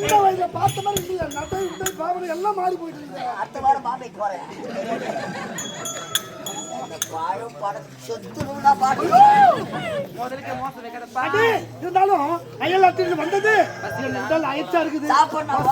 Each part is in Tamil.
சின்ன வயசுல பார்த்த மாதிரி இல்லையா? நடை உடை பாவனை எல்லாம் மாறி போயிட்டு இருக்கீங்க அடுத்த வாரம் வாழும் படம் செத்துருந்தா பாட்டு. முதலுக்கு மோசம் அடி இருந்தாலும் அயல் வந்தது. உடல் அயச்சா இருக்குது. சாப்பிடணும்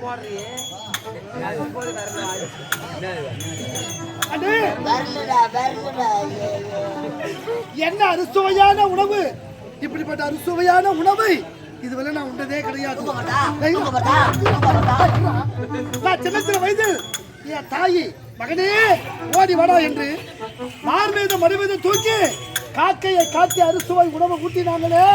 போடுறியே. போது ஐயோ. என்ன அறுசுவையான உணவு? இப்படிப்பட்ட அறுசுவையான உணவை இதுவரை நான் உண்டதே கிடையாது. நான் சின்ன சின்ன வயதில் என் தாயி மகனே ஓடி வாடா என்று மார் மீது மறு மீது தூக்கி காக்கையை காட்டி அறுசுவை உணவை ஊட்டினாங்களே.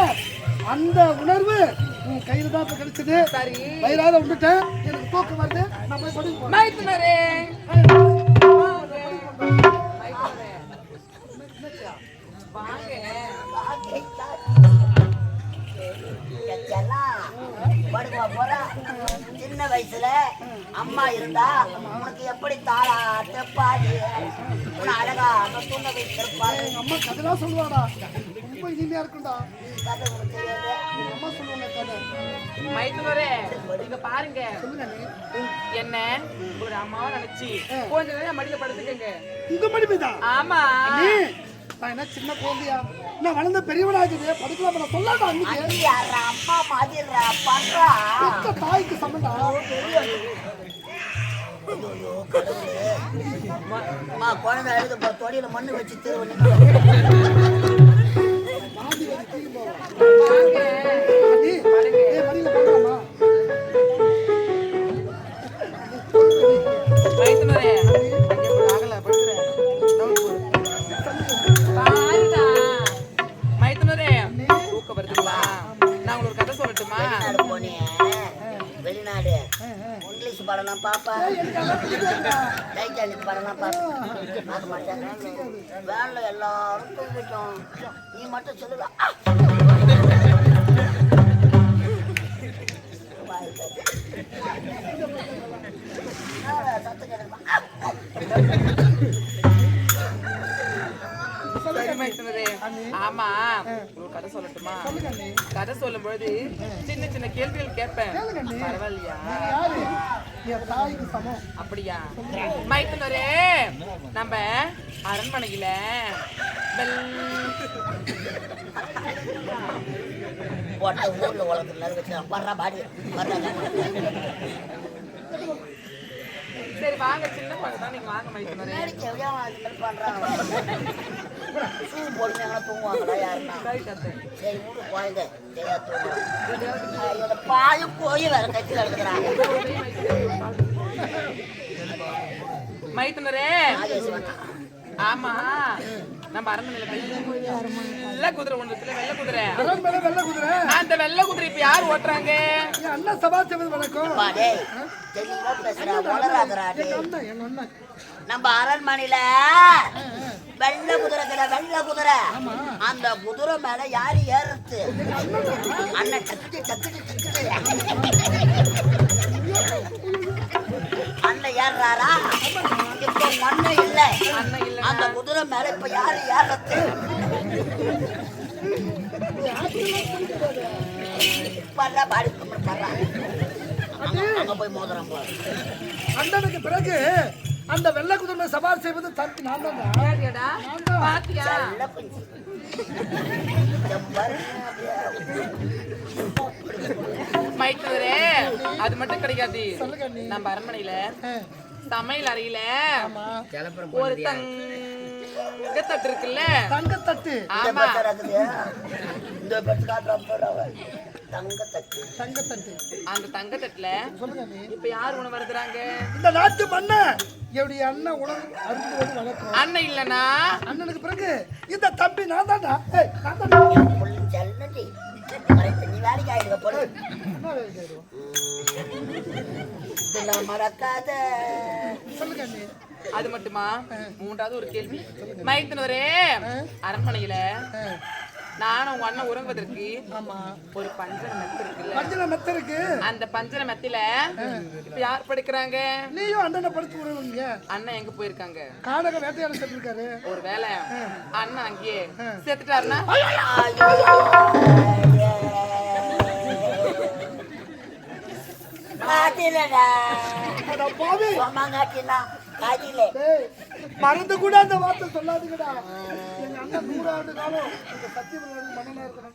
அந்த உணர்வு உன் கையில தான் இப்ப கிடைச்சது. சரி. வயிறாத விட்டுட்டேன். எனக்கு தூக்கம் வருது. நான் போய் படுக்க. மைத்துனரே? சின்ன வயசுல அம்மா இருந்தா உனக்கு எப்படி தாளாட்ட பாடி உன்னை அழகா தூங்க வைத்திருப்பாரு அம்மா கதைலாம் சொல்லுவாடா. ரொம்ப இனிமையா இருக்கும்டா? அம்மா சொல்லுவாங்க கதை மைத்துனரே இங்க பாருங்க. என்ன? ஒரு அம்மாவை நினைச்சு கொஞ்ச நேரம் மடியில படுத்துக்கங்க உங்க மடிமைதான் ஆமா. நான் என்ன சின்ன குழந்தையா? நான் வளர்ந்த பெரியவனாகுது படுக்கலாம் நான் சொல்லாட்டா அன்னைக்கு அம்மா மாதிரிடா பண்றா. தாய்க்கு சமண்டா அம்மா குழந்தை தொடியில மண்ணு வச்சு திருவண்ணி ஆமா. ஒரு கதை சொல்லட்டுமா? கதை சொல்லும்பொழுது சின்ன சின்ன கேள்விகள் கேட்பேன். பரவாயில்லையா? யாரு? என் தாய்க்கு சமம். அப்படியா? மைத்துனரே நம்ம அரண்மனையில பெல் போட்ட ஊர்ல உலகத்துல வர்றா பாடி. வர்றா. சரி வாங்க சின்ன குழந்தை தான். நீங்க வாங்க மைத்துனரே. ஷூ போட்டு தூங்குவாங்களா யாருன்னா? சரி மூணு குழந்தை. ஐயோட பாயும் போய் வேற கட்சியில் எடுக்கிறாங்க மைத்துனரே. ஆமா. நம்ம அரண்மனையில வெள்ளை குதிரை. ஒன்று இருக்குல்ல, வெள்ளை குதிரை. அந்த வெள்ளை குதிரை இப்ப யார் ஓட்டுறாங்க? என் அண்ணன் சபாச்சவது வணக்கம். தெளிவா பேசுறா வளராதரா நம்ம அரண்மனையில வெள்ள குதிரை வெள்ள குதிரை. அந்த குதிரை மேல யாரு ஏறுறது? அண்ணன் டக்கு டக்கு அண்ணன் ஏறாரா இப்ப மண்ணு இல்ல. அந்த குதிரை மேல இப்ப யாரு ஏறது பர்றா பாடி பர்றா. அண்ணனுக்கு பிறகு அந்த வெள்ளை குதிரை சவாரி செய்வது தம்பி நான் மைத்தவரே அது மட்டும் கிடைக்காது. நம்ம அரண்மனையில சமையல் அறையில ஆமா. ஒரு தங்கத்தட்டு இருக்குல்ல? தங்கத்தட்டு. இந்த ஆமா. இந்த தங்கத்தட்டு. அந்த தங்கத்தட்டுல சொல்லுங்க இப்ப யார் உணவு வருதுறாங்க இந்த நாட்டு மண்ணன் என்னுடைய அண்ணன் உணவு வழக்கம் அண்ணன் இல்லனா அண்ணனுக்கு பிறகு இந்த தம்பி நான் தான்டா. ஏய், நான் தான்டா. புள்ளி செல்லடி. மறைத்து நீ வேலைக்கு ஆயிடுங்க போல. என்ன வேலை செய்றோம்? இதெல்லாம் மறக்காத. சொல்லுங்க நீ. அது மட்டுமா? மூன்றாவது ஒரு கேள்வி. மைத்தனவரே அரண்மனையில நானும் உங்க அண்ணன் உறங்குவதற்கு ஆமா. ஒரு பஞ்சர மெத்த இருக்குல்ல. மஞ்சள் மெத்த இருக்கு. அந்த பஞ்சர மெத்தில இப்ப யார் படுக்கிறாங்க? நீயும் அண்ணனை படுத்து விடுவீங்க அண்ணன் எங்க போயிருக்காங்க? காடக வேட்டையாட செத்துருக்காரு ஒரு வேலை அண்ணன் அங்கேயே செத்துட்டாருன்னா காட்டிலடா பாவி. காட்டிலே மறந்து கூட அந்த வார்த்தை சொல்லாதீங்கடா. எங்க அண்ணன் நூறாண்டு காலம் இந்த சத்தியமங்கலம் மன்னனா இருக்கணும்.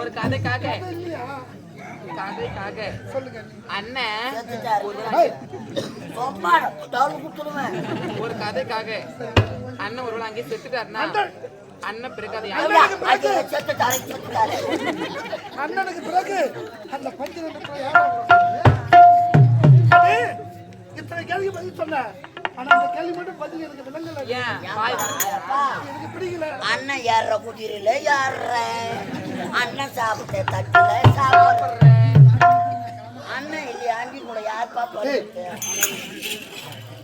ஒரு கதைக்காக. இல்லையா? கதைக்காக. சொல்லுங்க. அண்ணன் ஒரு கதைக்காக. அண்ணன் ஒரு வேளை அங்கேயே செத்துட்டாருன்னா அண்ணன் பிறகு. அதை அண்ணனுக்கு பிறகு அந்த யாரும் இத்தனை கேள்வி பதில் சொன்னேன் ஆனா அந்த கேள்வி மட்டும் பதில் எனக்கு விளங்கல. ஏன் வாய் வரலையா? அப்பா, எனக்கு பிடிக்கல. அண்ணன் ஏற குதிரையில ஏற அண்ணன் சாப்பிட்ட தட்டுல சாப்பிடுற அண்ணன் இல்லையா? ஆண்டி கூட யார் பாப்பா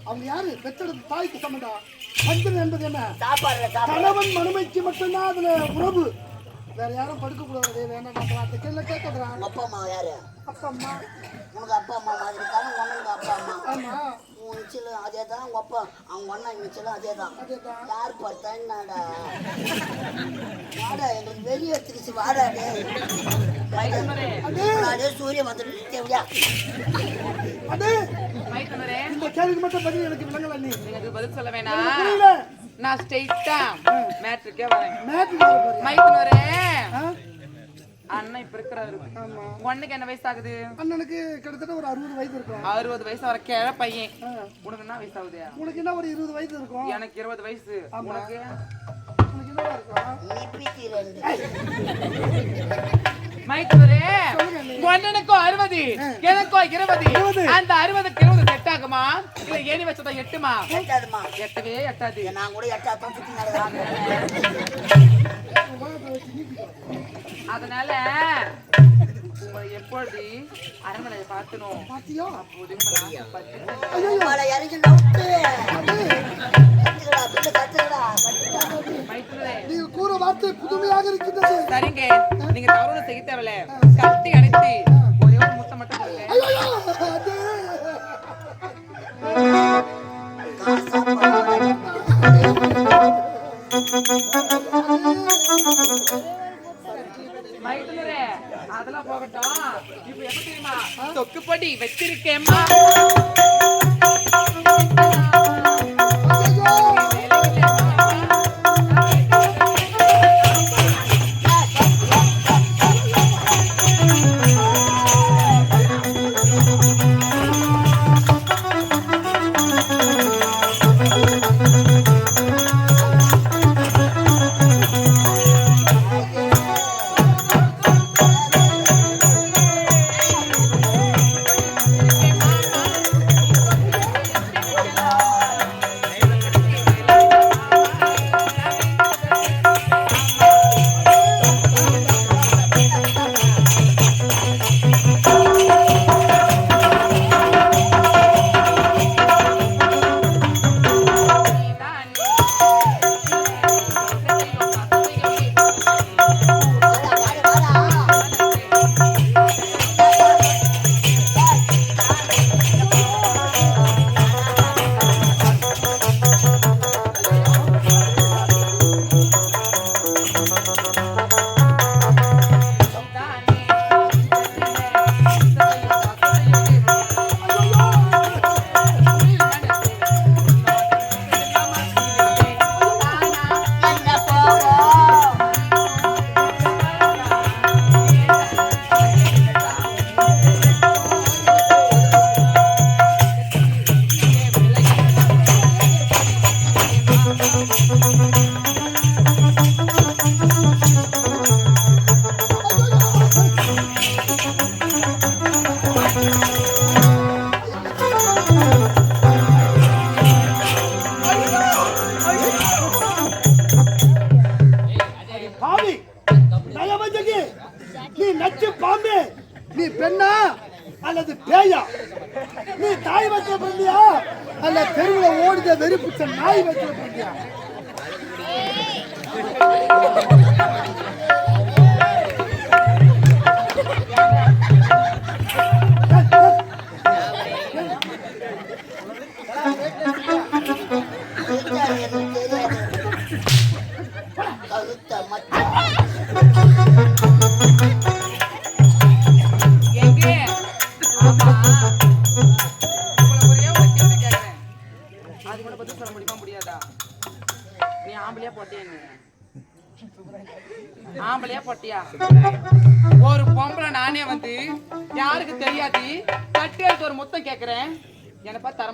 அவங்க யாரு? பெற்றெடுத்த தாய்க்கு சம்மந்தம் பஞ்சன் என்பது என்ன? சாப்பாடு. கணவன் மனுமைக்கு மட்டும்தான் அதுல உறவு. வேற யாரும் படுக்க கூடாது வேணாம் நம்ம அந்த கேள்வி அப்பா அம்மா யாரு? அப்பா அம்மா. உனக்கு அப்பா அம்மா மாதிரி இருக்காங்க உனக்கு அப்பா அம்மா. ஆமா. உன் நிச்சயம் அதே தான் உங்க அப்பா. அவங்க அண்ணா நிச்சயம் அதே தான். அதேதான். யார் பார்த்தா என்னடா? வாடா எங்களுக்கு வெளியே திருச்சி வாடா அதே சூரியன் வந்துட்டு தேவையா அது மைத்துனரே, இந்த கேள்விக்கு மட்டும் பதில் எனக்கு விளங்கல நீ. அதுக்கு பதில் சொல்ல எனக்கு வேணாம் நான் ஸ்ட்ரெயிட்டா மேட்ருக்கே வரேன். மேட்ரு பாரு மைத்துனரே ஆ? அண்ணன் இப்ப இருக்கிறாரு. ஆமா. உன்னுக்கு என்ன வயசு ஆகுது அண்ணனுக்கு கிட்டத்தட்ட ஒரு அறுபது வயது இருக்கும். அறுபது வயசு வர கிழ பையன். உனக்கு என்ன வயசு ஆகுது உனக்கு என்ன ஒரு இருபது வயது இருக்கும்? எனக்கு இருபது வயசு. உனக்கு? உனக்கு என்னவா இருக்கும்? மைத்துனரே ஒன்னனுக்கும் அறுபது எனக்கும் இருபது. அந்த அறுபதுக்கு இருபது செட் ஆகுமா இல்ல ஏணி வச்சதா எட்டுமா? எட்டவே எட்டாது. நான் கூட அதனால உங்களை எப்பொழுது அரண்மனையை கத்துக்கடா மைத்துனரே நீங்க கூற வார்த்தை புதுமையாக இருக்கின்றது. சரிங்க. நீங்க தவறு செய்ய தேவையில்ல. கட்டி அடைத்து ஒரே ஒரு முத்தம் மட்டும் அதெல்லாம் போகட்டும். இப்ப எப்ப தெரியுமா? தொக்குப்படி வச்சிருக்கேம்மா.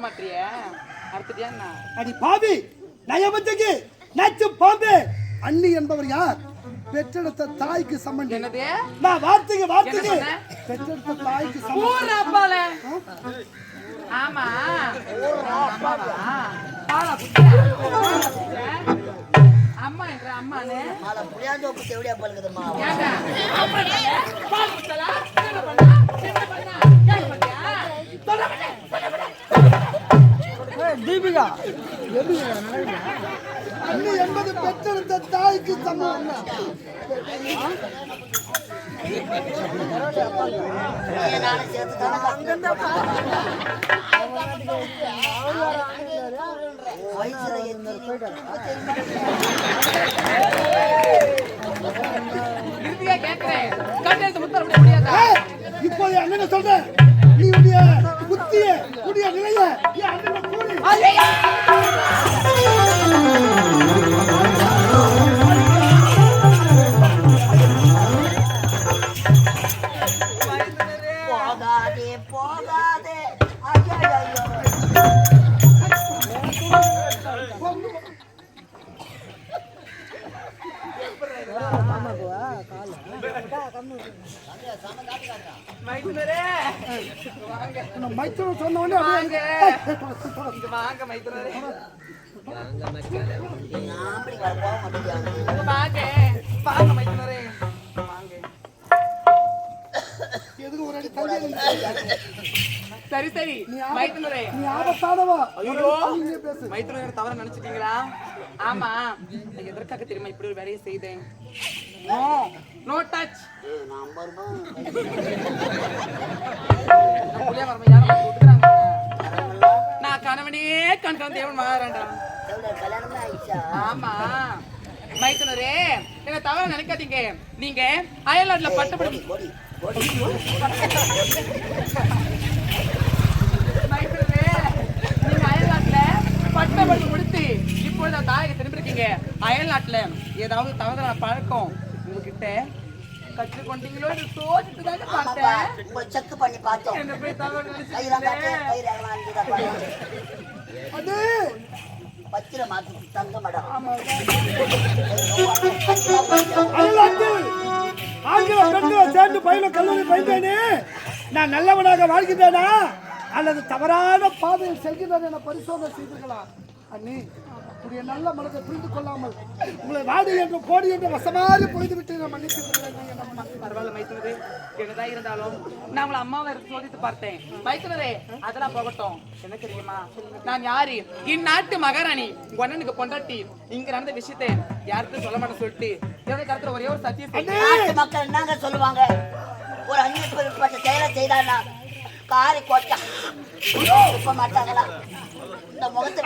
என்ன பார்த்து தரமாட்டிய அடுத்தது என்ன அடி பாவி நச்சு பாம்பு அண்ணி என்பவர் யார் பெற்றெடுத்த தாய்க்கு சம்பந்தி என்னது நான் வார்த்தைக்கு? பெற்றெடுத்த தாய்க்கு சம்பந்தி ஊர் அப்பால ஆமா? அம்மா என்ற அம்மானு மாலை தேவடியா அம்மா? பால் குத்தலா? என்ன பண்ணா? என்ன பண்ணா? சொல்ல மாட்டேன். தீபிகா. அண்ணி என்பது பெற்றெடுத்த தாய்க்கு சமம். நீ நானும் சேர்த்து சரி சரி. மைத்துனரே. நீ ஆபத்தானவா? ஐயோ. மைத்துனர் தவற நினைச்சிட்டீங்களா? ஆமா. நான் எதற்காக தெரியுமா இப்படி ஒரு வேலையை செய்தேன்? நோ. No touch? நான் புளியா வரமா யாரும் நான் கணவனே கண் கண் தேவன் மாறாண்டா கல்யாணமே ஆயிடுச்சா? ஆமா மைத்துனரே என்ன தவற நினைக்காதீங்க நீங்க அயல்நாட்டுல பட்டப்படி போடி, போடி. மைத்துனரே நீங்க அயல்நாட்டுல பட்டப்படி முடித்து இப்பொழுது தாயக திரும்பிருக்கீங்க அயல்நாட்டுல ஏதாவது தவறான பழக்கம் உங்ககிட்ட கற்றுக்கொண்டீங்களோ தாங்க ஆமாப்பா, பார்த்தேன் check பண்ணி பார்த்தோம். என்ன போய் தவறு. அது பச்சிலை மாத்தி தங்க மேடம் அயல்நாட்டில் ஆங்கில பெண்களை சேர்ந்து பயில கல்லூரி பயின்றேனே நான் நல்லவனாக வாழ்கின்றேனா? அல்லது தவறான பாதையில் செல்கிறேன் என பரிசோதனை செய்தீர்களா? அண்ணி. உடைய நல்ல மனதை புரிந்து கொள்ளாமல் உங்களை வாடி என்று கோடி என்று வசமாறி பொய்து விட்டு நான். பரவாயில்ல மைத்துனரே. என்னதான் இருந்தாலும் நான் உங்களை அம்மாவை சோதித்து பார்த்தேன். மைத்துனரே அதெல்லாம் போகட்டும். என்ன தெரியுமா? நான் யாரு? இந்நாட்டு மகாராணி உங்க அண்ணனுக்கு பொண்டாட்டி. இங்க நடந்த விஷயத்தை யாருக்கும் சொல்ல மாட்டேன் சொல்லிட்டு என்னோட கருத்துல ஒரே ஒரு சத்தியம் மக்கள் என்னங்க சொல்லுவாங்க? ஒரு குறிப்பிட்ட செயலை செய்தானா காரி இப்ப மாட்டாங்களா? இந்த முகத்தை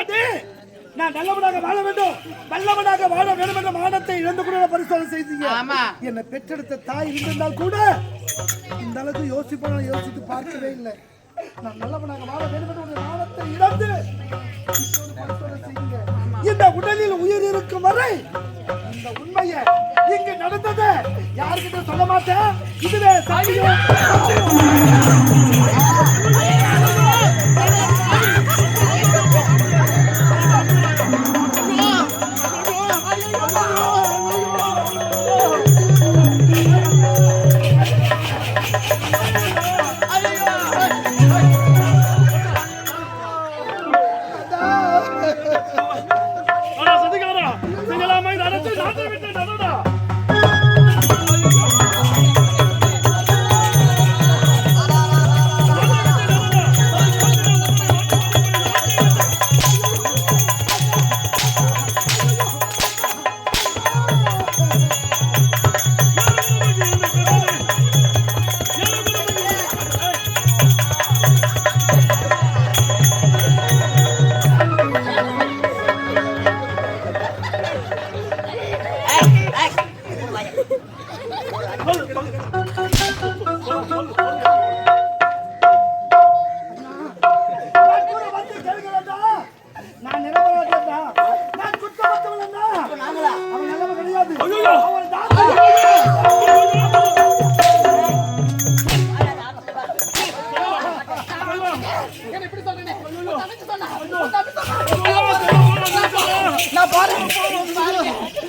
நான் நல்லவனாக வாழ வேண்டும். வல்லவனாக வாழ வேண்டும் என்ற மானத்தை இழந்து கூட பரிசோதனை செய்தீங்க. என்னை பெற்றெடுத்த தாய் இருந்திருந்தால் கூட இந்த அளவுக்கு யோசிப்பான யோசித்து பார்க்கவே இல்லை. நான் நல்லவனாக வாழ வேண்டும் என்ற மானத்தை இழந்து. இந்த உடலில் உயிர் இருக்கும் வரை இந்த உண்மையை இங்கு நடந்தது யாருக்கிட்ட சொல்ல மாட்டேன்? இதுவே சத்தியம்.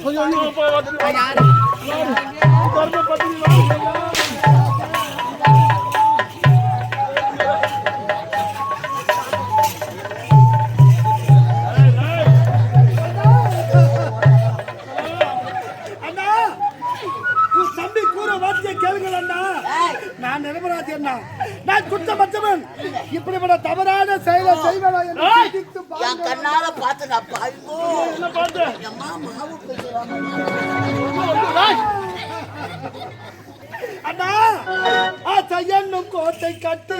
உன் குற்றமற்றவன் இப்படிப்பட்ட தவறான செயலை என்று என் பாருங்கள். கண்ணால பார்த்து நான் பேசுறாங்க அண்ணா ஆசை என்னும் கோட்டை கட்டு.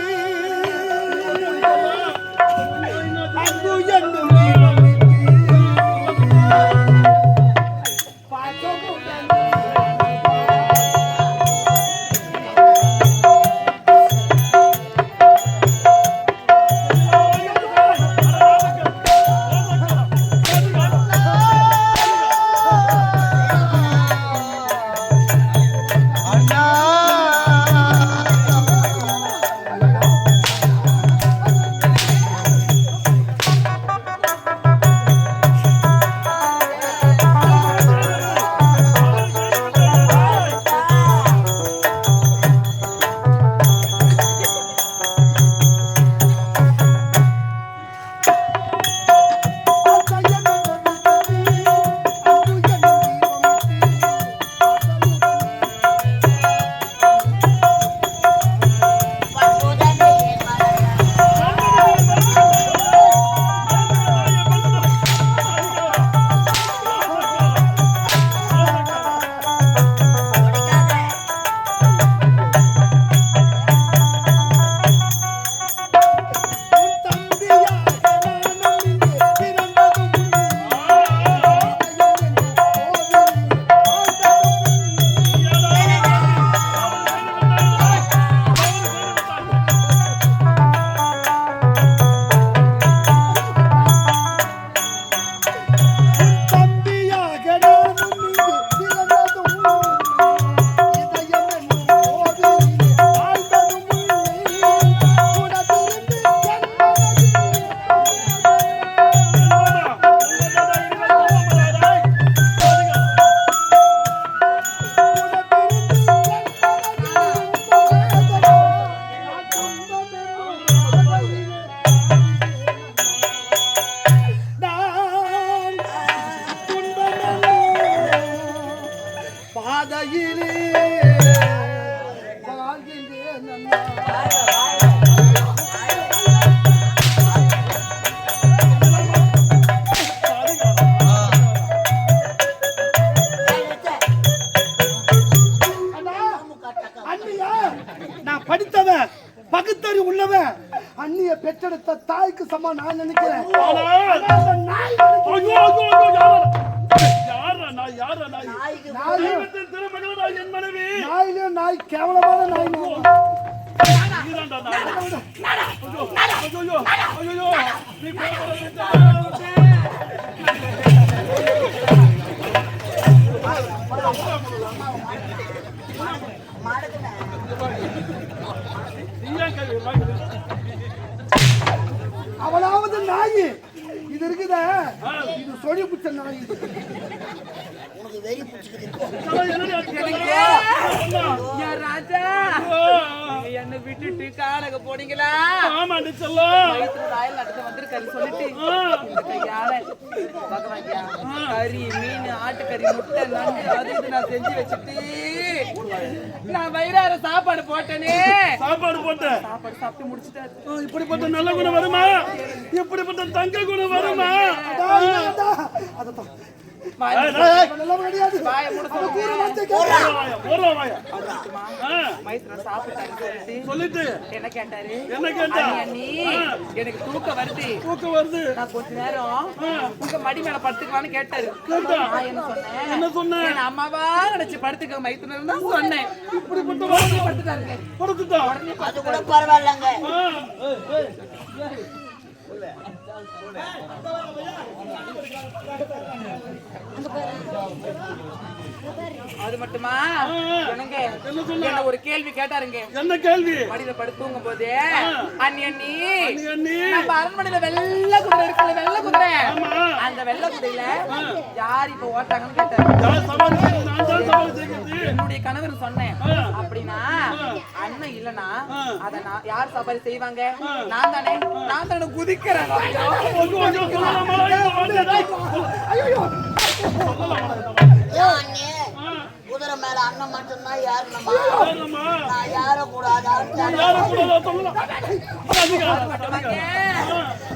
அவளாவது நாய். இது இருக்குதே. இது சொல்லி பிடிச்ச நாய். இது. உனக்கு வெறி பிடிச்சிக்குது என்னை விட்டுட்டு காணக போனீங்களா வயித்துல ராயல் நடத்த வந்திருக்காரு சொல்லிட்டு கறி மீன் ஆட்டுக்கறி முட்டை நண்டு அது இது நான் செஞ்சு வச்சுட்டு நான் வயிறார சாப்பாடு போட்டேனே. சாப்பாடு போட்ட சாப்பாடு சாப்பிட்டு முடிச்சிட்டாரு இப்படிப்பட்ட நல்ல குணம் வருமா? இப்படிப்பட்ட தங்க குணம் வருமா? அதான், சொல்லிட்டு என்ன கேட்டாரு? என்ன கேட்டா? அண்ணி, எனக்கு தூக்கம் வருது. தூக்கம் வருது. நான் கொஞ்ச நேரம் உங்க மடி மேல படுத்துக்கலாம்னு கேட்டாரு. கேட்டா? நான் என்ன சொன்னேன்? என்ன அம்மாவா நினைச்சு படுத்துக்க மைத்துனர் தான் சொன்னேன். இப்படிப்பட்ட உடனே படுத்துட்டாருங்க. படுத்துட்டா? அது கூட பரவாயில்லங்க. ஆ, ஏய், ஏய், ஏய். அது மட்டுமா? என்னங்க? என்ன ஒரு கேள்வி கேட்டாருங்க. என்ன கேள்வி? மடியில படுத்து தூங்கும் போது அண்ணி அண்ணி நம்ம அரண்மனையில வெள்ளை குதிரை இருக்குல்ல வெள்ளை குதிரை. அந்த வெள்ளை குதிரையில யார் இப்ப ஓட்டாங்கன்னு கேட்டாரு. என்னுடைய கணவர் சொன்னேன். அப்படின்னா அண்ணன் இல்லனா. அத நான் யார் சவாரி செய்வாங்க? நான் தானே. நான் தானே குதிக்கிறேன். ஐயோ, குதிரை மேல அண்ணன் மட்டும்தான் ஏறணுமா? நான் ஏறக்கூடாதான்னு